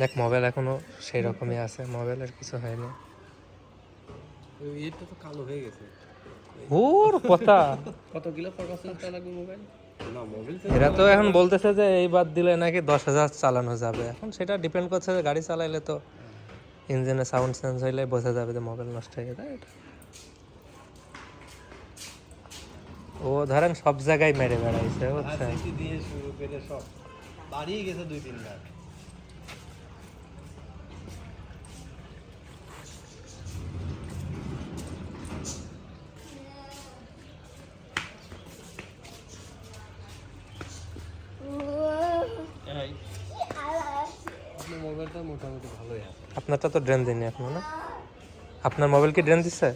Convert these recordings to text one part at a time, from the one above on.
দেখ মোবাইল এখনও সেই রকমই আছে মোবাইলের কিছু হয়নি। এটা তো কালো হয়ে গেছে। ওর কথা। কত কিলো লাগবে মোবাইল এরা তো এখন বলতেছে যে এই বাদ দিলে নাকি দশ হাজার চালানো যাবে। এখন সেটা ডিপেন্ড করছে যে গাড়ি চালাইলে তো ইঞ্জিনে সাউন্ড চেঞ্জ হইলে বোঝা যাবে যে মোবাইল নষ্ট হয়ে এটা ও ধরেন সব জায়গায় মেরে বেড়াইছে বুঝছেন? দিয়ে শুরু করে সব। বাড়িয়ে গেছে দুই তিন লাখ আপনার মোবাইলটা মোটামুটি ভালোই আছে আপনারটা তো ড্রেন দেয়নি এখনও না? আপনার মোবাইল কি ড্রেন দিচ্ছে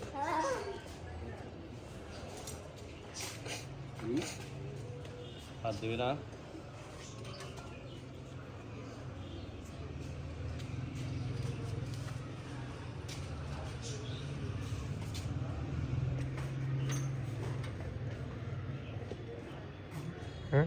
হাত দেবে না হুম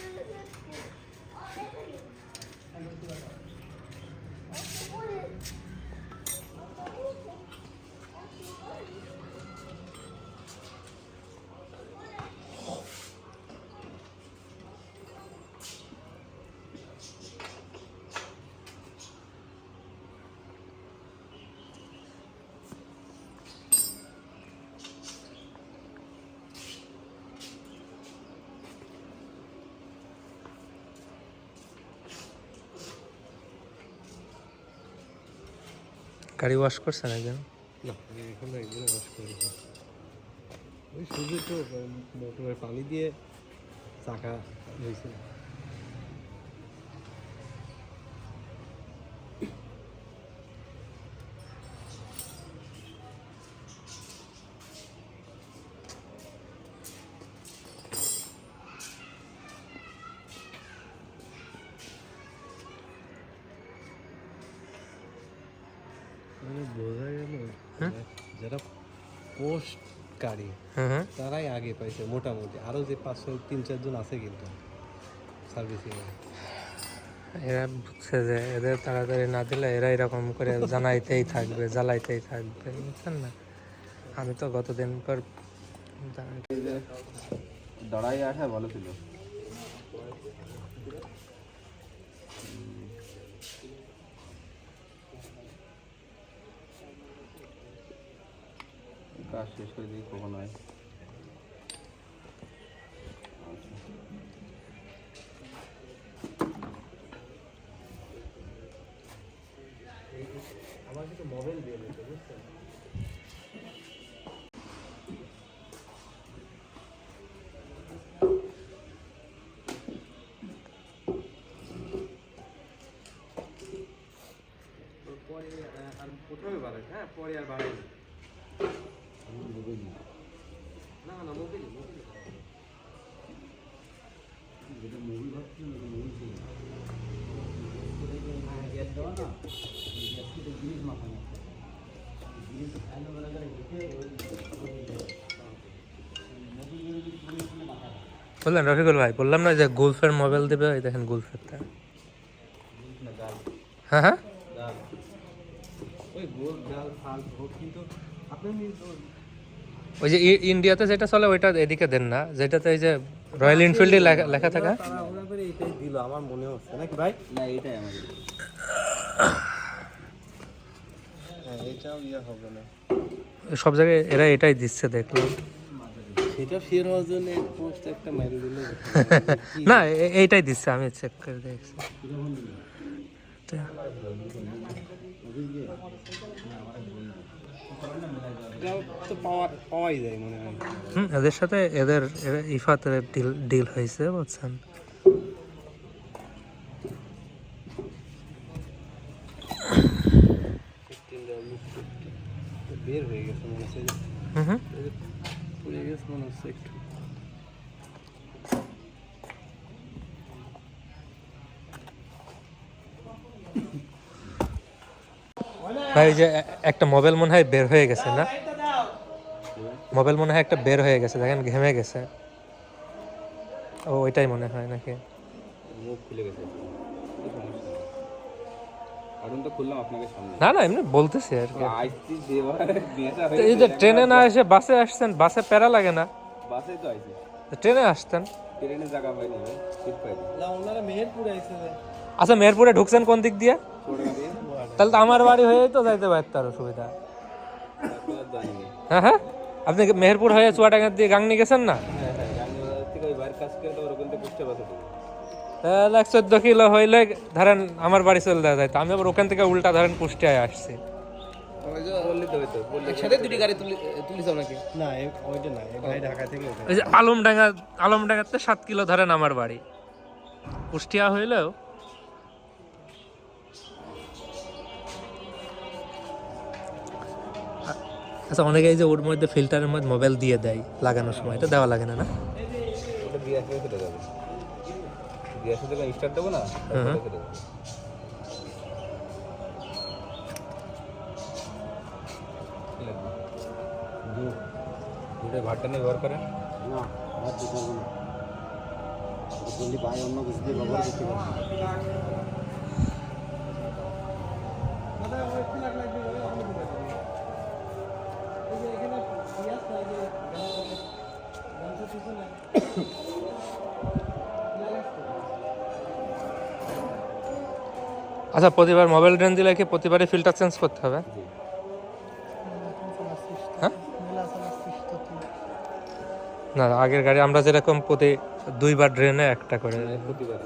গাড়ি ওয়াশ করছেন একজন? না এখনও একদিনে ওয়াশ করিনি ওই শুধু তো মোটরের পানি দিয়ে চাকা ধুইছে। পোস্ট গাড়ি হুম হুম তারাই আগে পাইছে মোটামুটি। আরও যে পাঁচ ছয় তিন চারজন আছে কিন্তু সার্ভিসিং এরা বুঝছে যে এদের তাড়াতাড়ি না দিলে এরা এরকম করে জানাইতেই থাকবে জ্বালাইতেই থাকবে বুঝছেন না? আমি তো গতদিন পর দাঁড়াই আসা ভালো ছিল কাজ শেষ করে দিই, কখন হয়। আমার মোবাইল পরে আর প্রথমে বাড়াই হ্যাঁ? পরে আর বাড়াই না না মোবাইল মোবাইল বললেন রফিকুল ভাই বললাম না যে গুলফের মোবাইল দেবে? ওই দেখেন গুলফেরটা। হ্যাঁ হ্যাঁ? ওই গোল ডাল ফাল হোক কিন্তু আপনি কিন্তু ওই যে ই- ইন্ডিয়াতে যেটা চলে ওইটা এদিকে দেন না। যেটাতে এই যে রয়্যাল এনফিল্ডে লেখা লেখা থাকা। আমার মনে হচ্ছে। নাকি ভাই? না এটাই আমাদের হ্যাঁ এটাও ইয়ে হবে না সব জায়গায় এরা এটাই দিচ্ছে দেখলাম। সেটা ফের হওয়ার জন্য পোস্ট একটা মারি দিলে। না এইটাই দিচ্ছে আমি চেক করে দেখছি। হয়। এদের সাথে এদের ইফাতের ডিল ডিল হয়েছে বুঝছেন বের হয়ে গেছে মনে হচ্ছে হুম হুম। পুড়ে গেছে মনে হচ্ছে একটু। ভাই যে একটা মোবাইল মনে হয় বের হয়ে গেছে না? মোবাইল মনে হয় একটা বের হয়ে গেছে দেখেন ঘেমে গেছে। ও ওইটাই মনে হয় নাকি? মুখ খুলে গেছে। এখন তো খুললাম আপনাকে সামনে। না না এমনি বলতেছি আর কি। আইসি দেওয়া তো এই যে ট্রেনে না এসে বাসে আসছেন বাসে প্যারা লাগে না? বাসে তো আইসি ট্রেনে আসতেন? ট্রেনে জায়গা পাইনি সিট পাইনি না ওনারা মেহেরপুরে আইছে আচ্ছা মেহেরপুরে ঢুকছেন কোন দিক দিয়ে? তাহলে তো আমার বাড়ি হয়েই তো যাইতে পারতো আরও সুবিধা। হ্যাঁ হ্যাঁ? আপনি কি মেহেরপুর হয়ে চুয়াডাঙ্গার দিয়ে গাংনি গেছেন না? হ্যাঁ হ্যাঁ গাঙ্গিবাজার থেকে ওই বাইরের কাজ করে তো ওরকম থেকে বুঝতে পারছ তো এক চোদ্দ কিলো হইলে ধরেন আমার বাড়ি চলে দেওয়া যায়। আমি আবার ওখান থেকে উল্টা ধরেন কুষ্টিয়ায় আসছি। আলমডাঙ্গা আলমডাঙ্গাতে সাত কিলো ধরেন আমার বাড়ি। কুষ্টিয়া হইলেও আচ্ছা অনেকে এই যে ওর মধ্যে ফিল্টারের মধ্যে মোবাইল দিয়ে দেয় লাগানোর সময়। এটা দেওয়া লাগে না না? ওটা দিয়ে আসলে চলে যাবে দিয়ে আসলে যখন স্টার্ট দেবো না তারপরে চলে যাবে কি লাগবে? দুধ দুধের ভাতটা নিয়ে ব্যবহার করেন না আর দিতে পারব না যদি ভাই অন্য কিছু দিয়ে ব্যবহার করতে পারব আচ্ছা প্রতিবার মোবাইল ড্রেন দিলে কি প্রতিবারই ফিল্টার চেঞ্জ করতে হবে? হ্যাঁ? না আগের গাড়ি আমরা যেরকম প্রতি দুইবার ড্রেনে একটা করে প্রতিবার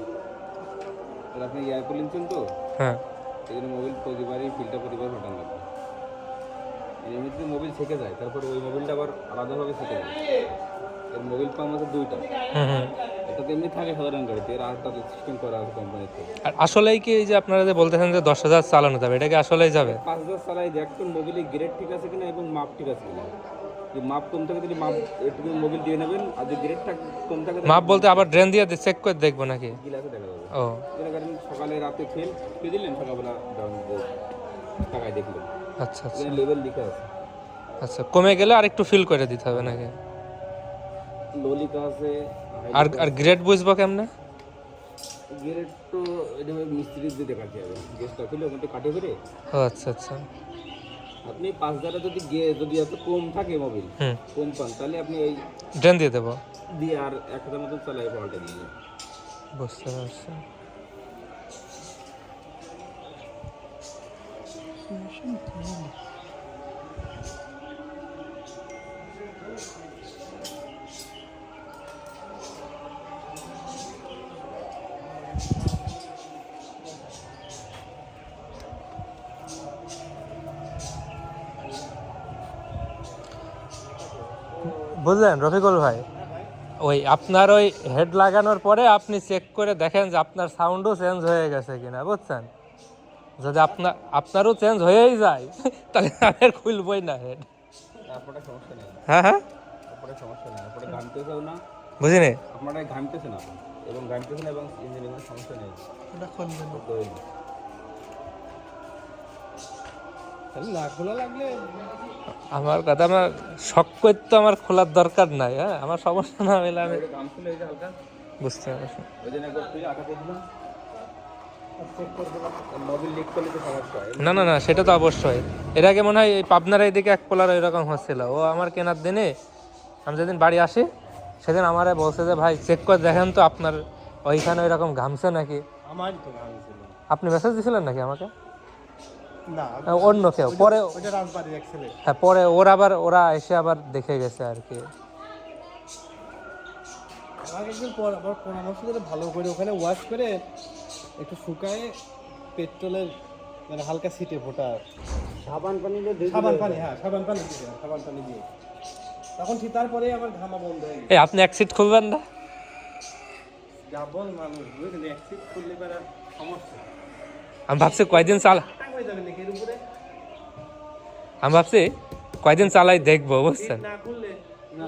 আর আপনি কুলিং তো? হ্যাঁ। এই জন্য মোবাইল প্রতিবারই ফিল্টার প্রতিবার আর এমনিতে মোবাইল থেকে যায় তারপরে ওই মোবাইলটা আবার আলাদাভাবে থেকে যায়। এর মোবাইল পাম্প আছে দুইটা। এটা তো এমনি থাকে সাধারণ গাড়িতে এর আর তাদের সিস্টেম করা আছে কোম্পানিতে আর আসলেই কি এই যে আপনারা যে বলতেছেন যে দশ হাজার চালানো যাবে এটা কি আসলেই যাবে? পাঁচ হাজার চালাই দেখ তোর মোবাইলে গ্রেড ঠিক আছে কিনা এবং মাপ ঠিক আছে কিনা। মাপ কম থাকে তাহলে মাপ একটু মোবাইল দিয়ে নেবেন আর যদি গ্রেডটা কম থাকে মাপ বলতে আবার ড্রেন দিয়ে চেক করে দেখব নাকি? গিলাসে দেখা যাবে। ও। সকালে রাতে খেল খেয়ে দিলেন সকালবেলা? টাকায় দেখলেন। আচ্ছা আচ্ছা। লেভেল লিখা আছে। আচ্ছা কমে গেলে আর একটু ফিল করে দিতে হবে নাকি? লো লিখা আছে আর আর গ্রেড বুঝব কেমনে? গ্রেড তো এটা মিস্ত্রি দিয়ে দেখাতে হবে গ্যাসটা খুলে ওখান কাটে করে। ও আচ্ছা আচ্ছা। আপনি পাঁচ হাজারে যদি গে যদি এত কম থাকে মোবিল কম পান তাহলে আপনি এই ড্রেন দিয়ে দেবো। দিয়ে আর এক হাজার মতন চালাই পাল্টে দিয়ে বুঝতে পারছি। বুঝলেন, রফিকুল ভাই? ওই আপনার ওই হেড লাগানোর পরে আপনি চেক করে দেখেন যে আপনার সাউন্ডও চেঞ্জ হয়ে গেছে কিনা, বুঝছেন? যদি আপনার আপনারও চেঞ্জ হয়েই যায় তাহলে আমি আর খুলবই না হেড আপনারটা সমস্যা নেই। হ্যাঁ হ্যাঁ? না। আপনারা ঘামতেছে না এবং ঘামতেছে না এবং সমস্যা নেই। আমার কথা আমার শখ করতে আমার খোলার দরকার নাই হ্যাঁ? আমার সমস্যা না হলে আমি বুঝতে পারছি। না না না সেটা তো অবশ্যই। এর আগে মনে হয় এই পাবনার এইদিকে এক পোলার এরকম হচ্ছিল। ও আমার কেনার দিনে আমি যেদিন বাড়ি আসি সেদিন আমারে বলছে যে ভাই চেক করে দেখেন তো আপনার ওইখানে এরকম ঘামছে নাকি? আপনি মেসেজ দিয়েছিলেন নাকি আমাকে? অন্য কেউ। পরে হ্যাঁ পরে ওরা আবার ওরা এসে আবার দেখে গেছে আর কি। একদিন পর আবার পরামর্শ দিলে ভালো করে ওখানে ওয়াশ করে একটু শুকায় পেট্রোলের মানে হালকা সিটে ফোটা সাবান পানি দিয়ে সাবান পানি হ্যাঁ সাবান পানি দিয়ে সাবান পানি দিয়ে। তখন ঠিক তারপরে আমার ঘামা বন্ধ হয়ে গেল। আপনি এক সিট খুলবেন না? ডাবল মানুষ বুঝলেন এক খুললে সমস্যা। আমি ভাবছি কয়দিন চালা আমি ভাবছি কয়দিন চালাই দেখব বুঝছেন? না।